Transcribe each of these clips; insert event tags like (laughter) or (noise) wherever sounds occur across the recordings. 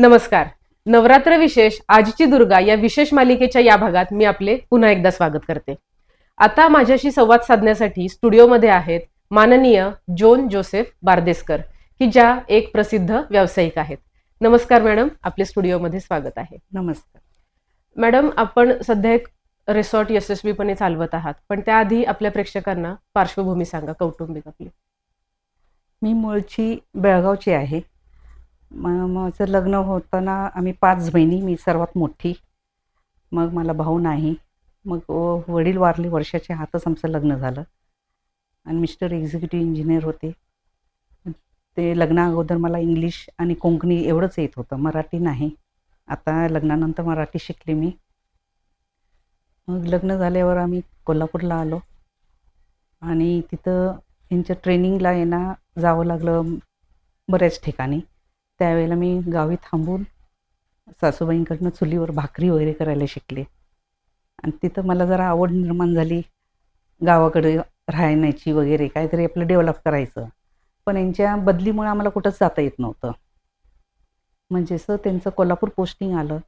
नमस्कार. नवरात्र विशेष आजची दुर्गा या विशेष मालिकेच्या या भागात मी आपले पुन्हा एकदा स्वागत करते. आता माझ्याशी संवाद साधण्यासाठी स्टुडिओमध्ये आहेत माननीय जोन जोसेफ बारदेसकर की ज्या एक प्रसिद्ध व्यावसायिक आहेत. नमस्कार मॅडम आपले स्टुडिओमध्ये स्वागत आहे. नमस्कार. मॅडम आपण सध्या एक रिसॉर्ट यशस्वीपणे चालवत आहात पण त्याआधी आपल्या प्रेक्षकांना पार्श्वभूमी सांगा कौटुंबिक आपली. मी मूळची बेळगावची आहे. माझं लग्न होताना आम्ही पाच बहिणी मी सर्वात मोठी. मग मला भाऊ नाही. मग वडील वारले वर्षाच्या हातच आमचं लग्न झालं. आणि मिस्टर एक्झिक्युटिव्ह इंजिनियर होते. ते लग्ना अगोदर मला इंग्लिश आणि कोकणी एवढंच येत होतं. मराठी नाही. आता लग्नानंतर मराठी शिकले मी. मग लग्न झाल्यावर आम्ही कोल्हापूरला आलो. आणि तिथं यांच्या ट्रेनिंगला येणं जावं लागलं बऱ्याच ठिकाणी. त्यावेळेला मी गावी थांबून सासूबाईंकडनं चुलीवर भाकरी वगैरे करायला शिकले. आणि तिथं मला जरा आवड निर्माण झाली. गावाकडे राहण्याची वगैरे काहीतरी आपलं डेव्हलप करायचं. पण यांच्या बदलीमुळे आम्हाला कुठंच जाता येत नव्हतं. म्हणजे असं त्यांचं कोल्हापूर पोस्टिंग आलं.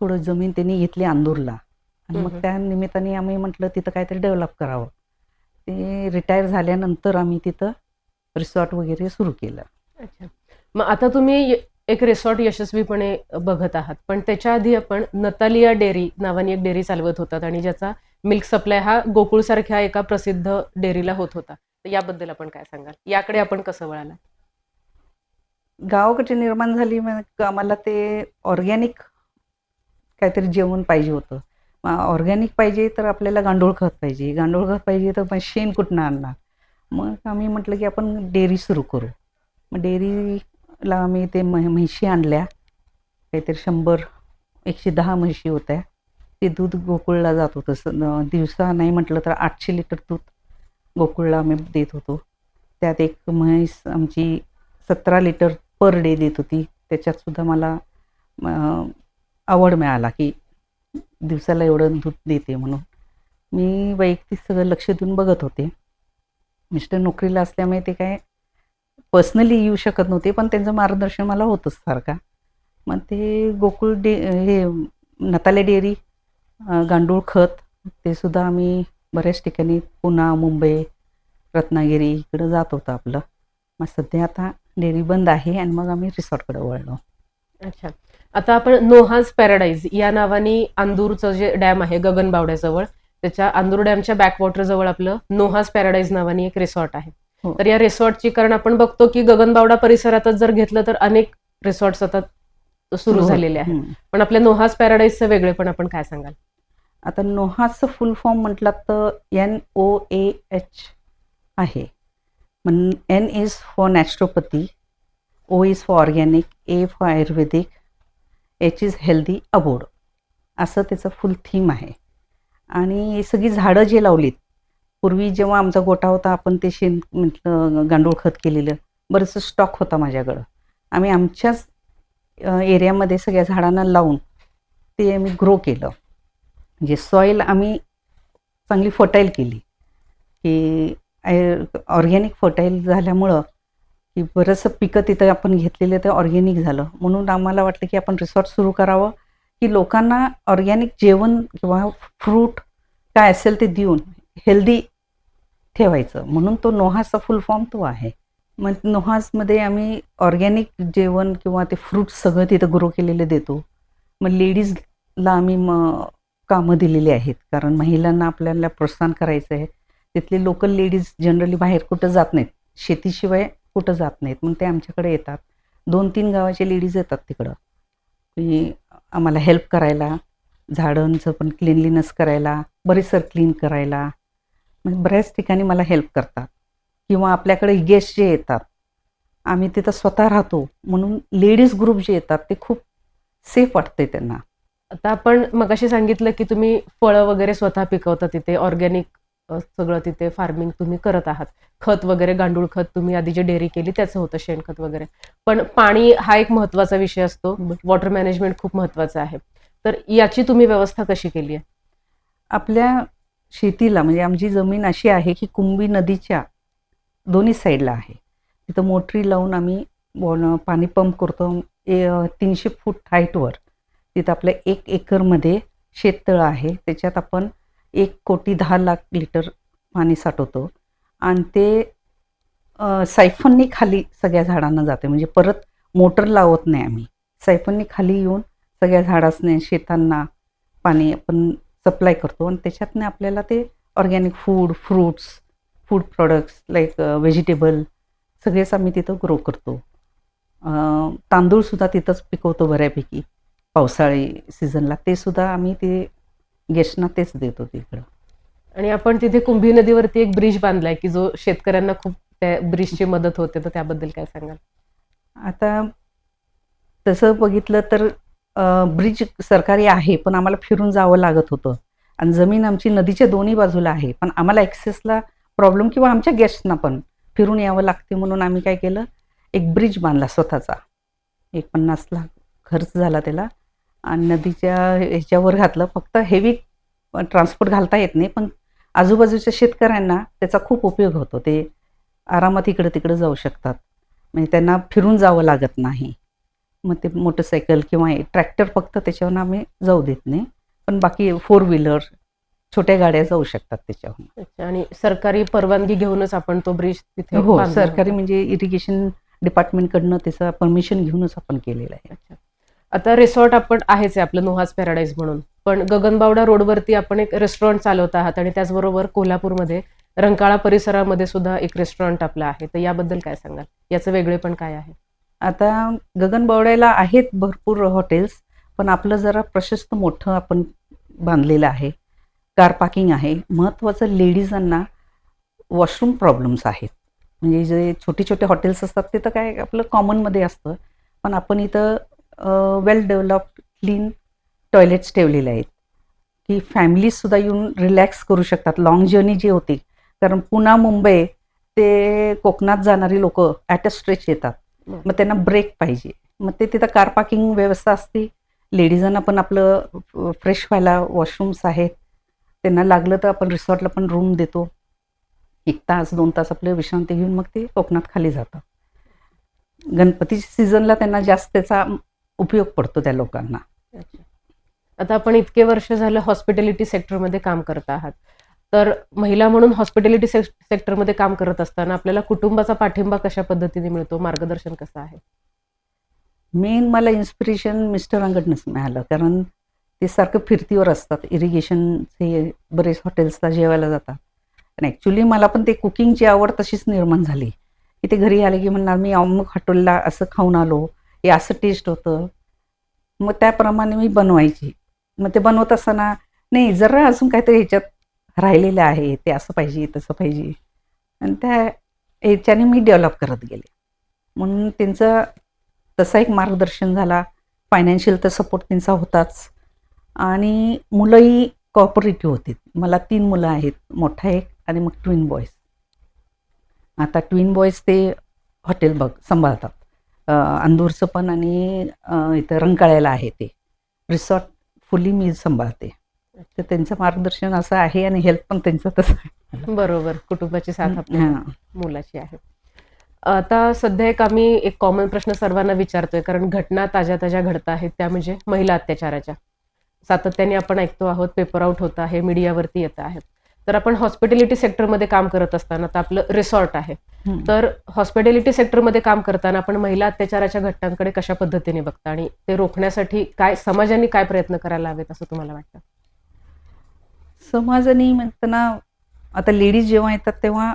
थोडं जमीन त्यांनी घेतली अंदूरला. आणि. मग त्या निमित्ताने आम्ही म्हटलं तिथं काहीतरी डेव्हलप करावं. ते रिटायर झाल्यानंतर आम्ही तिथं रिसॉर्ट वगैरे सुरू केलं. अच्छा. मग आता तुम्ही एक रिसॉर्ट यशस्वीपणे बघत आहात. पण त्याच्या आधी आपण नतालिया डेअरी नावानी एक डेअरी चालवत होतात आणि ज्याचा मिल्क सप्लाय हा गोकुळसारख्या एका प्रसिद्ध डेअरीला होत होता. तर याबद्दल आपण काय सांगाल? याकडे आपण कसं वळाला? गावाकडची निर्माण झाली? मग आम्हाला ते ऑर्गॅनिक काहीतरी जेवण पाहिजे होतं. मग ऑर्गॅनिक पाहिजे तर आपल्याला गांडूळ खत पाहिजे. गांडूळ खत पाहिजे तर मग शेण कुठनं आणणार? मग आम्ही म्हटलं की आपण डेअरी सुरू करू. मग ला आम्ही ते म्ह म्हशी आणल्या. काहीतरी शंभर एकशे दहा म्हशी होत्या. ते दूध गोकुळला जात होतं. स दिवसा नाही म्हटलं तर आठशे लिटर दूध गोकुळला आम्ही देत होतो. त्यात एक म्हैस आमची सतरा लिटर पर डे देत होती. त्याच्यातसुद्धा मला आवड मिळाला की दिवसाला एवढं दूध देते म्हणून. मी वैयक्तिक सगळं लक्ष देऊन बघत होते. मिस्टर नोकरीला असल्यामुळे ते काय पर्सनली येऊ शकत नव्हते पण त्यांचं मार्गदर्शन मला होतंच सारखा. मग ते गोकुळ डे हे नताले डेअरी गांडूळ खत ते सुद्धा आम्ही बऱ्याच ठिकाणी पुणा मुंबई रत्नागिरी इकडं जात होतं आपलं. मग सध्या आता डेअरी बंद आहे आणि मग आम्ही रिसॉर्टकडे वळलो. अच्छा. आता आपण नोहाज पॅराडाईज या नावाने अंदूरचं जे डॅम आहे गगनबावड्याजवळ त्याच्या अंदूर डॅमच्या बॅकवॉटर जवळ आपलं नोहाज पॅराडाईज नावाने एक रिसॉर्ट आहे. तर या रिसॉर्टची कारण आपण बघतो की गगनबावडा परिसरातच जर घेतलं तर अनेक रिसॉर्ट्स आता सुरू हो. झालेले आहेत. पण आपल्या नोहाज पॅराडाईजचं वेगळे पण आपण काय सांगाल? आता नोहाचं फुल फॉर्म म्हटलं तर एन ओ ए एच आहे. मग N is for naturopathy O is for organic A for ayurvedic H is healthy aboard असं त्याचं फुल थीम आहे. आणि ही सगळी झाडं जे लावलीत पूर्वी जेव्हा आमचा गोटा होता आपण ते शेण म्हटलं गांडूळ खत केलेलं बरंचसं स्टॉक होता माझ्याकडं. आम्ही आमच्याच एरियामध्ये सगळ्या झाडांना लावून ते आम्ही ग्रो केलं. म्हणजे सॉईल आम्ही चांगली फर्टाईल केली. की ऑर्गॅनिक फर्टाईल झाल्यामुळं की बरंचसं पिकं तिथं आपण घेतलेलं ते ऑर्गॅनिक झालं. म्हणून आम्हाला वाटलं की आपण रिसॉर्ट सुरू करावं की लोकांना ऑर्गॅनिक जेवण किंवा फ्रूट काय असेल ते देऊन हेल्दी ठेवायचं. म्हणून तो नोहासचा फुल फॉर्म तो आहे. मग नोहासमध्ये आम्ही ऑर्गॅनिक जेवण किंवा ते फ्रूट सगळं तिथं ग्रो केलेले देतो. मग लेडीजला आम्ही मग कामं दिलेली आहेत. कारण महिलांना आपल्याला प्रोत्साहन करायचं आहे. तिथले लोकल लेडीज जनरली बाहेर कुठं जात नाहीत. शेतीशिवाय कुठं जात नाहीत. मग ते आमच्याकडे येतात. दोन तीन गावाचे लेडीज येतात तिकडं. की आम्हाला हेल्प करायला झाडांचं पण क्लिनलीनेस करायला परिसर क्लीन करायला म्हणजे बऱ्याच ठिकाणी मला हेल्प करतात. किंवा आपल्याकडे गेस्ट जे येतात आम्ही तिथं स्वतः राहतो म्हणून लेडीज ग्रुप जे येतात ते खूप सेफ वाटते त्यांना. आता आपण मगाशी सांगितलं की तुम्ही फळं वगैरे स्वतः पिकवता तिथे ऑर्गॅनिक सगळं तिथे फार्मिंग तुम्ही करत आहात. खत वगैरे गांडूळ खत तुम्ही आधी जे डेअरी केली त्याचं होतं शेणखत वगैरे. पण पाणी हा एक महत्त्वाचा विषय असतो. वॉटर मॅनेजमेंट खूप महत्वाचं आहे. तर याची तुम्ही व्यवस्था कशी केली आहे? आपल्या शेतीला म्हणजे आमची जमीन अशी आहे की कुंभी नदीच्या दोन्ही साईडला आहे. तिथं मोटरी लावून आम्ही पाणी पंप करतो. ए- तीनशे फूट हाईटवर तिथं आपल्या एक एकरमध्ये शेततळं आहे. त्याच्यात आपण एक कोटी दहा लाख लिटर पाणी साठवतो. आणि ते सायफननी खाली सगळ्या झाडांना जाते. म्हणजे परत मोटर लावत नाही आम्ही. सायफननी खाली येऊन सगळ्या झाडासने शेतांना पाणी आपण सप्लाय करतो. आणि त्याच्यातनं आपल्याला ते organic food fruits food products like vegetable सगळेच आम्ही तिथं ग्रो करतो. तांदूळसुद्धा तिथंच पिकवतो बऱ्यापैकी. पावसाळी सीझनला ते सुद्धा आम्ही ते गेस्टना तेच देतो तिकडं. आणि आपण तिथे कुंभी नदीवरती एक ब्रिज बांधलाय की जो शेतकऱ्यांना खूप त्या ब्रिजची मदत होते. तर त्याबद्दल काय सांगाल? आता तसं बघितलं तर ब्रिज सरकारी आहे पण आम्हाला फिरून जावं लागत होतं. आणि जमीन आमची नदीच्या दोन्ही बाजूला आहे पण आम्हाला ॲक्सेसला प्रॉब्लेम किंवा आमच्या गेस्टना पण फिरून यावं लागते म्हणून आम्ही काय केलं? एक ब्रिज बांधला स्वतःचा. एक पन्नास लाख खर्च झाला त्याला. आणि नदीच्या ह्याच्यावर घातलं. फक्त हेवी ट्रान्सपोर्ट घालता येत नाही पण आजूबाजूच्या शेतकऱ्यांना त्याचा खूप उपयोग होतो. ते आरामात इकडं तिकडं जाऊ शकतात. म्हणजे त्यांना फिरून जावं लागत नाही. मग ते मोटरसायकल किंवा ट्रॅक्टर फक्त त्याच्यावर आम्ही जाऊ देत नाही. पण बाकी फोर व्हीलर छोट्या गाड्या जाऊ शकतात त्याच्यावर आणि सरकारी परवानगी घेऊनच आपण तो ब्रिज तिथे हो सरकारी. म्हणजे इरिगेशन डिपार्टमेंटकडनं त्याचं परमिशन घेऊनच आपण केलेलं आहे. आता रिसॉर्ट आपण आहेच आहे आपलं नुहास पॅराडाईज म्हणून. पण गगनबावडा रोडवरती आपण एक रेस्टॉरंट चालवत आहात आणि त्याचबरोबर कोल्हापूरमध्ये रंकाळा परिसरामध्ये सुद्धा एक रेस्टॉरंट आपलं आहे. तर याबद्दल काय सांगाल? याचं वेगळे पण काय आहे? आता गगनबावड्याला आहेत भरपूर हॉटेल्स पण आपलं जरा प्रशस्त मोठं आपण बांधलेलं आहे. कार पार्किंग आहे. महत्त्वाचं लेडीजांना वॉशरूम प्रॉब्लेम्स आहेत. म्हणजे जे छोटे छोटे हॉटेल्स असतात ते तर काय आपलं कॉमनमध्ये असतं. पण आपण इथं वेल डेव्हलप्ड क्लीन टॉयलेट्स ठेवलेले आहेत. की फॅमिलीजसुद्धा येऊन रिलॅक्स करू शकतात. लाँग जर्नी जी होती. कारण पुन्हा मुंबई ते कोकणात जाणारी लोक ॲट अ स्ट्रेच येतात. मग त्यांना ब्रेक पाहिजे. मग ते तिथं कार पार्किंग व्यवस्था असते. लेडीजांना पण आपलं फ्रेश व्हायला वॉशरूम्स आहेत. त्यांना लागलं तर आपण रिसॉर्टला पण रूम देतो. एक तास दोन तास आपले विश्रांती घेऊन मग ते कोकणात खाली जातात. गणपतीच्या सीझनला त्यांना जास्त त्याचा उपयोग पडतो त्या लोकांना. आता आपण इतके वर्ष झालं हॉस्पिटॅलिटी सेक्टरमध्ये काम करत आहात. तर महिला म्हणून हॉस्पिटॅलिटी सेक्टरमध्ये काम करत असताना आपल्याला कुटुंबाचा पाठिंबा कशा पद्धतीने मिळतो? मार्गदर्शन कसं आहे? मेन मला इन्स्पिरेशन मिस्टरांकडनंच मिळालं. कारण ते सारखं फिरतीवर असतात. इरिगेशनचे बरेच हॉटेल्सला जेवायला जातात. आणि ॲक्च्युली मला पण ते कुकिंगची आवड तशीच निर्माण झाली. की ते घरी आले की म्हणणार मी अमुक हॉटेलला असं खाऊन आलो. हे असं टेस्ट होतं. मग त्याप्रमाणे मी बनवायची. मग ते बनवत असताना नाही जरा अजून काहीतरी ह्याच्यात राहिलेलं आहे ते असं पाहिजे तसं पाहिजे. आणि त्या ह्याच्याने मी डेव्हलप करत गेले. म्हणून त्यांचं तसा एक मार्गदर्शन झाला. फायनान्शियल तर सपोर्ट त्यांचा होताच. आणि मुलंही कॉपरेटिव्ह होती. मला तीन मुलं आहेत मोठा एक आणि मग ट्विन बॉयज आता ट्विन बॉयज ते हॉटेल बघ सांभाळतात. अंदूरचं पण आणि इथं रंकाळ्याला आहे ते. रिसॉर्ट फुल्ली मी सांभाळते. तर त्यांचं मार्गदर्शन असं आहे आणि हेल्प पण त्यांचं तसं आहे. बरोबर. कुटुंबाची साथ आपल्या. मुलाची आहे. आता सध्या एक आम्ही एक कॉमन प्रश्न सर्वांना विचारतोय कारण घटना ताज्या ताज्या घडत आहेत त्या म्हणजे महिला अत्याचाराच्या. सातत्याने आपण ऐकतो आहोत पेपर आउट होत आहे मीडियावरती येत आहेत. तर आपण हॉस्पिटॅलिटी सेक्टरमध्ये काम करत असताना तर आपलं रिसॉर्ट आहे. तर हॉस्पिटॅलिटी सेक्टरमध्ये काम करताना आपण महिला अत्याचाराच्या घटनांकडे कशा पद्धतीने बघता आणि ते रोखण्यासाठी काय समाजाने काय प्रयत्न करायला हवेत असं तुम्हाला वाटतं? समाजाने म्हणताना आता लेडीज जेव्हा येतात तेव्हा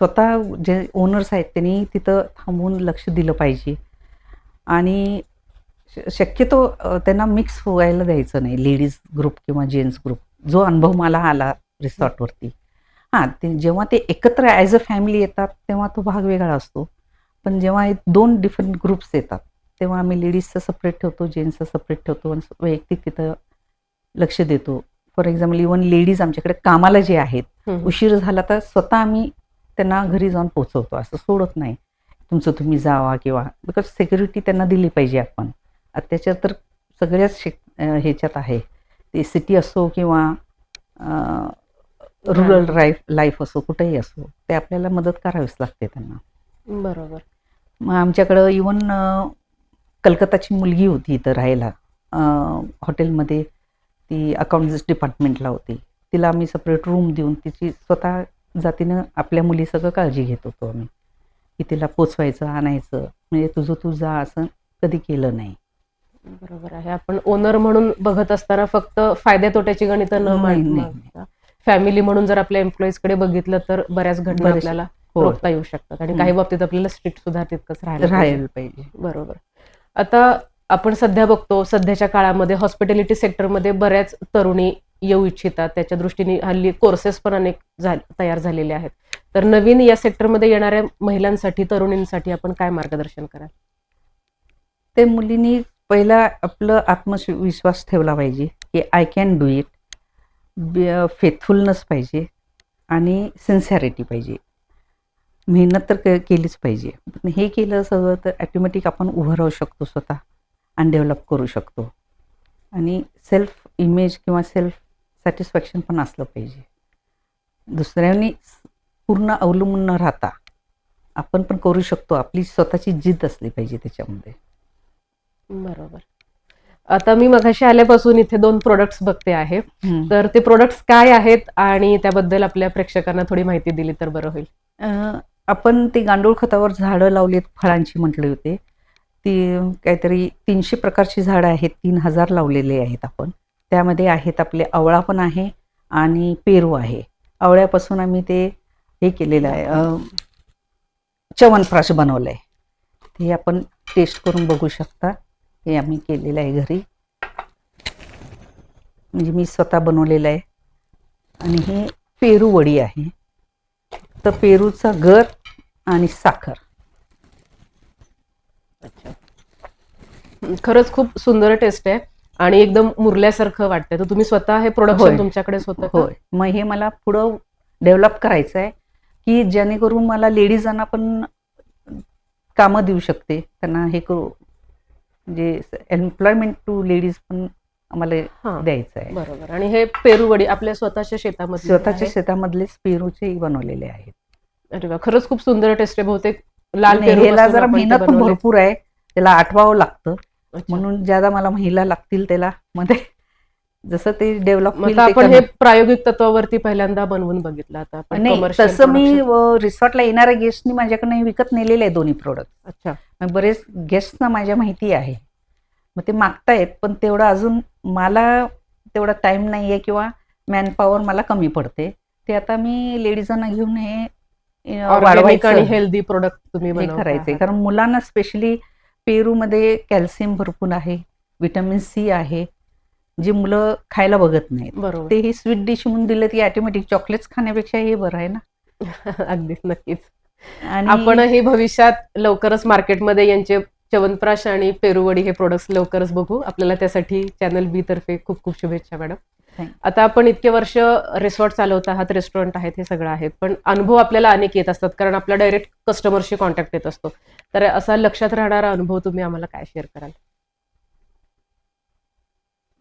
स्वतः जे ओनर्स आहेत त्यांनी तिथं थांबून लक्ष दिलं पाहिजे. आणि श- शक्यतो त्यांना मिक्स व्हायला द्यायचं नाही. लेडीज ग्रुप किंवा जेंट्स ग्रुप जो अनुभव मला आला रिसॉर्टवरती हां ते जेव्हा ते एकत्र ॲज अ फॅमिली येतात तेव्हा तो भाग वेगळा असतो. पण जेव्हा दोन डिफरंट ग्रुप्स येतात तेव्हा आम्ही लेडीजचं सपरेट ठेवतो जेंट्सचं सपरेट ठेवतो आणि वैयक्तिक तिथं लक्ष देतो. फॉर एक्झाम्पल इवन लेडीज आमच्याकडे कामाला जे आहेत. उशीर झाला तर स्वतः आम्ही त्यांना घरी जाऊन पोचवतो असं सोडत नाही. तुमचं तुम्ही जावा किंवा बिकॉज सिक्युरिटी त्यांना दिली पाहिजे आपण. अत्याचार तर सगळ्याच शिक ह्याच्यात आहे. ते सिटी असो किंवा रुरल लाईफ लाईफ असो कुठेही असो ते आपल्याला मदत करावीच लागते त्यांना. बरोबर. मग आमच्याकडं इवन कलकत्ताची मुलगी होती इथं राहायला. हॉटेलमध्ये ती अकाउंट्स डिपार्टमेंटला होती तिला आम्ही सपरेट रूम देऊन तिची स्वतः जातीनं आपल्या मुली सगळं काळजी घेत होतो आम्ही. की तिला पोचवायचं आणायचं म्हणजे तुझं तू जा असं कधी केलं नाही. बरोबर आहे. आपण ओनर म्हणून बघत असताना फक्त फायद्या तोट्याची गणितं न मांडता फॅमिली म्हणून जर आपल्या एम्प्लॉईजकडे बघितलं तर बऱ्याच घटना आपल्याला रोखता येऊ शकतात. आणि. काही बाबतीत आपल्याला स्ट्रिक्ट सुद्धा तितकंच राहायला. राहायला पाहिजे. बरोबर. आता आपण सध्या बघतो सध्याच्या काळामध्ये हॉस्पिटॅलिटी सेक्टरमध्ये बऱ्याच तरुणी येऊ इच्छितात. त्याच्या दृष्टीने हल्ली कोर्सेस पण अनेक तयार झालेले आहेत. तर नवीन या सेक्टरमध्ये येणाऱ्या महिलांसाठी तरुणींसाठी आपण काय मार्गदर्शन कराल? ते मुलींनी पहिला आपलं आत्मविश्वास ठेवला पाहिजे की I can do it faithfulness पाहिजे आणि सिन्सॅरिटी पाहिजे. मेहनत तर केलीच पाहिजे. पण हे केलं सगळं तर ॲटोमॅटिक आपण उभं राहू शकतो स्वतः. आणि डेव्हलप करू शकतो. आणि सेल्फ इमेज किंवा सेल्फ सॅटिस्फॅक्शन पण असलं पाहिजे. दुसऱ्यांनी पूर्ण अवलंबून न राहता आपण पण करू शकतो. आपली स्वतःची जिद्द असली पाहिजे त्याच्यामध्ये. बरोबर. आता मी मघाशी आल्यापासून इथे दोन प्रोडक्ट्स बघते आहे. तर ते प्रोडक्ट्स काय आहेत आणि त्याबद्दल आपल्या प्रेक्षकांना थोडी माहिती दिली तर बरं होईल. आपण ते गांडूळ खतावर झाडं लावलीत फळांची म्हटले होते. ती काहीतरी तीनशे प्रकारची झाडं आहेत तीन हजार लावलेले आहेत आपण. त्यामध्ये आहेत आपले आवळा पण आहे आणि पेरू आहे. आवळ्यापासून आम्ही ते हे केलेलं आहे अं, च्यवनप्राश बनवलं आहे ते आपण टेस्ट करून बघू शकता. हे आम्ही केलेलं आहे घरी. म्हणजे मी स्वतः बनवलेलं आहे. आणि हे पेरू वडी आहे. तर पेरूचा गर आणि साखर. खरंच खूप सुंदर टेस्ट आहे आणि एकदम मुरल्यासारखं वाटतंय. तर तुम्ही स्वतः हे प्रोडक्शन होय. तुमच्याकडेच होतं का? होय. मग हे मला पुढं डेव्हलप करायचं आहे की जेणेकरून मला लेडीजांना पण कामं देऊ शकते. त्यांना हे करू म्हणजे एम्प्लॉयमेंट टू लेडीज पण आम्हाला हा. द्यायचं आहे बरोबर. आणि हे पेरूवडी आपल्या स्वतःच्या शेतामध्ये स्वतःच्या. शेतामधलेच पेरूचे बनवलेले आहेत. अरे वा. खरंच खूप सुंदर टेस्ट आहे. बहुतेक लाल ह्याला जरा मेहनत पण भरपूर आहे. त्याला आठवावं लागतं. म्हणून ज्यादा मला महिला लागतील त्याला मध्ये. जसं ते डेव्हलप आपण हे प्रायोगिक तत्वावरती पहिल्यांदा बनवून बघितलं आता. नाही तसं मी रिसॉर्टला येणाऱ्या गेस्टनी माझ्याकडनं हे विकत नेलेले आहे दोन्ही प्रोडक्ट अच्छा. बरेच गेस्टना माझ्या माहिती आहे. मग ते मागतायत पण तेवढं अजून मला तेवढा टाइम नाही आहे किंवा मॅनपॉवर मला कमी पडते. ते आता मी लेडीजांना घेऊन हे ऑर्गॅनिक आणि वाढवायचं. हेल्दी प्रोडक्ट तुम्ही हे आहात. कारण मुलांना स्पेशली पेरूमध्ये कॅल्शियम भरपूर आहे विटॅमिन सी आहे जे मुलं खायला बघत नाहीत. बरोबर. ते ही स्वीट डिश म्हणून दिलं ती ऑटोमॅटिक चॉकलेट्स खाण्यापेक्षा हे बरं आहे ना? (laughs) अगदीच नक्कीच. आणि आपणही भविष्यात लवकरच मार्केटमध्ये यांचे च्यवनप्राश आणि पेरूवडी हे प्रोडक्ट्स लवकरच बघू. आपल्याला त्यासाठी चॅनल बी तर्फे खूप खूप शुभेच्छा मॅडम आता आपण इतके वर्ष रिसॉर्ट चालवत आहात रेस्टॉरंट आहेत हे सगळं आहे पण अनुभव आपल्याला अनेक येत असतात कारण आपला डायरेक्ट कस्टमरशी कॉन्टॅक्ट येत असतो. तर असा लक्षात राहणारा अनुभव तुम्ही आम्हाला काय शेअर कराल?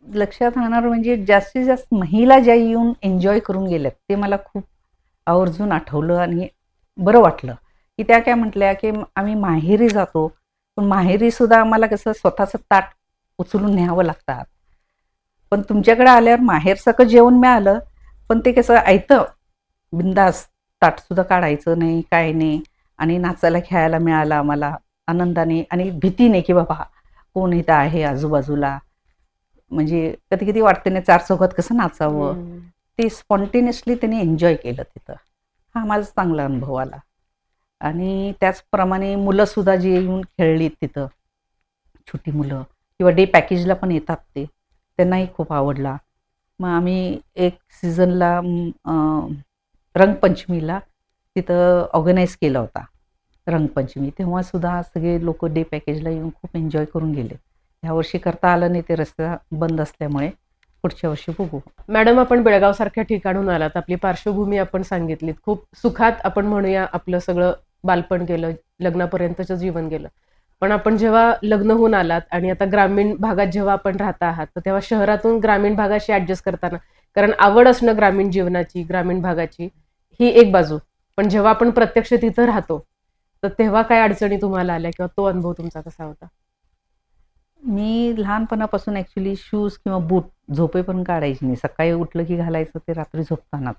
लक्षात राहणार म्हणजे जास्तीत जास्त महिला ज्या येऊन एन्जॉय करून गेल्यात ते मला खूप आवर्जून आठवलं आणि बरं वाटलं. की त्या काय म्हटल्या की आम्ही माहेरी जातो पण माहेरी सुद्धा आम्हाला कसं स्वतःचं ताट उचलून न्यावं लागतात. पण तुमच्याकडे आल्यावर माहेरसारखं जेवण मिळालं पण ते कसं ऐतं बिंदास ताटसुद्धा काढायचं नाही काय नाही आणि नाचायला खेळायला मिळालं आम्हाला आनंदाने आणि भीतीने की बाबा कोण इथं आहे आजूबाजूला. म्हणजे कधी कधी वाटते ना चार चौकात कसं नाचावं. ते स्पॉन्टेनियसली त्यांनी एन्जॉय केलं तिथं. हा माझा चांगला अनुभव आला. आणि त्याचप्रमाणे मुलंसुद्धा जी येऊन खेळलीत तिथं छोटी मुलं किंवा डे पॅकेजला पण येतात ते. त्यांनाही खूप आवडला. मग आम्ही एक सीझनला रंगपंचमीला तिथं ऑर्गनाईज केला होता रंगपंचमी. तेव्हासुद्धा सगळे लोक डे पॅकेजला येऊन खूप एन्जॉय करून गेले. ह्या वर्षी करता आलं नाही ते रस्ता बंद असल्यामुळे पुढच्या वर्षी बघू. मॅडम आपण बेळगावसारख्या ठिकाणून आलात. आपली पार्श्वभूमी आपण सांगितलीत. खूप सुखात आपण म्हणूया आपलं सगळं बालपण गेलं लग्नापर्यंतचं जीवन गेलं. पण आपण जेव्हा लग्न होऊन आलात आणि आता ग्रामीण भागात जेव्हा आपण राहता आहात तर तेव्हा शहरातून ग्रामीण भागाशी ऍडजस्ट करताना कारण आवड असणं ग्रामीण जीवनाची ग्रामीण भागाची ही एक बाजू. पण जेव्हा आपण प्रत्यक्ष तिथं राहतो तर तेव्हा काय अडचणी तुम्हाला आल्या किंवा तो अनुभव तुमचा कसा होता? मी लहानपणापासून ऍक्च्युली शूज किंवा बूट झोपे पण काढायची नाही. सकाळी उठलं की घालायचं ते रात्री झोपतानाच.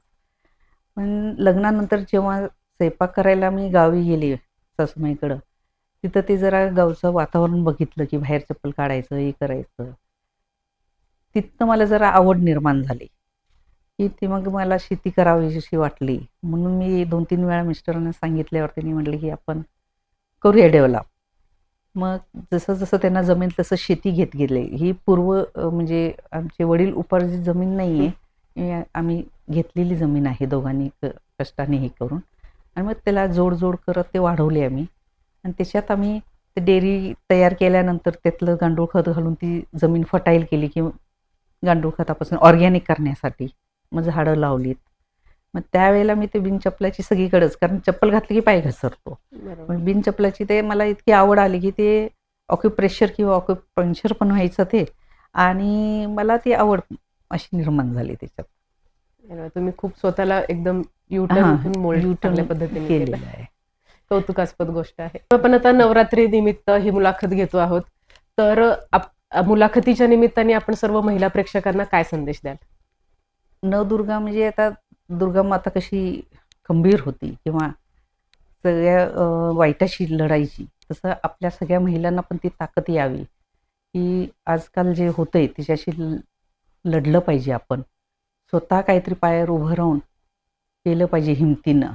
पण लग्नानंतर जेव्हा स्वयंपाक करायला मी गावी गेली सासूबाईकडं तिथं ते जरा गावचं वातावरण बघितलं की बाहेर चप्पल काढायचं हे करायचं. तिथं मला जरा आवड निर्माण झाली. की ती मग मला शेती करावी अशी वाटली. म्हणून मी दोन तीन वेळा मिस्टरांना सांगितल्यावर त्यांनी म्हटलं की आपण करूया डेव्हलप. मग जसं जसं त्यांना जमेल तसं शेती घेत गेले. ही पूर्व म्हणजे आमचे वडील उपार्जित जमीन नाही आहे आम्ही घेतलेली जमीन आहे दोघांनी क- कष्टाने हे करून. आणि मग त्याला जोडजोड करत ते वाढवले आम्ही. आणि त्याच्यात आम्ही ते डेअरी तयार केल्यानंतर त्यातलं गांडूळ खत घालून ती जमीन फटाईल केली की गांडूळ खतापासून ऑर्गॅनिक करण्यासाठी. मग झाडं लावलीत. मग त्यावेळेला मी ते बिन चप्पलाची सगळीकडेच कारण चप्पल घातली की पाय घसरतो. पण बिन चपलाची ते मला इतकी आवड आली की ते ऑक्युप्रेशर किंवा ऑक्युपंक्चर पण व्हायचं ते. आणि मला ती आवड अशी निर्माण झाली त्याच्यात. तुम्ही खूप स्वतःला एकदम युटर्न मोल्ड चांगल्या पद्धतीने केलं. केलेलं आहे. कौतुकास्पद गोष्ट आहे. आपण आता नवरात्री निमित्त ही मुलाखत घेतो आहोत. तर आप- मुलाखतीच्या निमित्ताने आपण सर्व महिला प्रेक्षकांना काय संदेश द्याल? नवदुर्गा म्हणजे आता दुर्गा माता कशी खंबीर होती किंवा सगळ्या वाईटाशी लढायची तसं आपल्या सगळ्या महिलांना पण ती ताकद यावी की आजकाल जे होतंय तिच्याशी ल- लढलं पाहिजे आपण. स्वतः काहीतरी पायावर उभं राहून केलं पाहिजे हिमतीनं.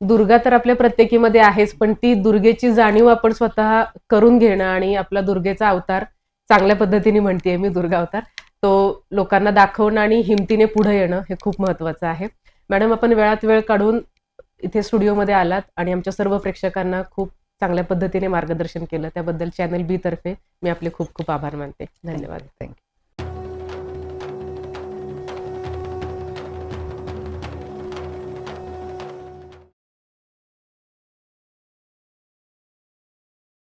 दुर्गा तर आपल्या प्रत्येकीमध्ये आहेच पण ती दुर्गेची जाणीव आपण स्वतः करून घेणं आणि आपला दुर्गेचा अवतार चांगल्या पद्धतीने म्हणतेय मी दुर्गा अवतार तो लोकांना दाखवणं आणि हिमतीने पुढे येणं हे खूप महत्वाचं आहे. मॅडम आपण वेळात वेळ काढून इथे स्टुडिओमध्ये आलात आणि आमच्या सर्व प्रेक्षकांना खूप चांगल्या पद्धतीने मार्गदर्शन केलं. त्याबद्दल चॅनल बी तर्फे मी आपले खूप खूप आभार मानते. धन्यवाद. थँक्यू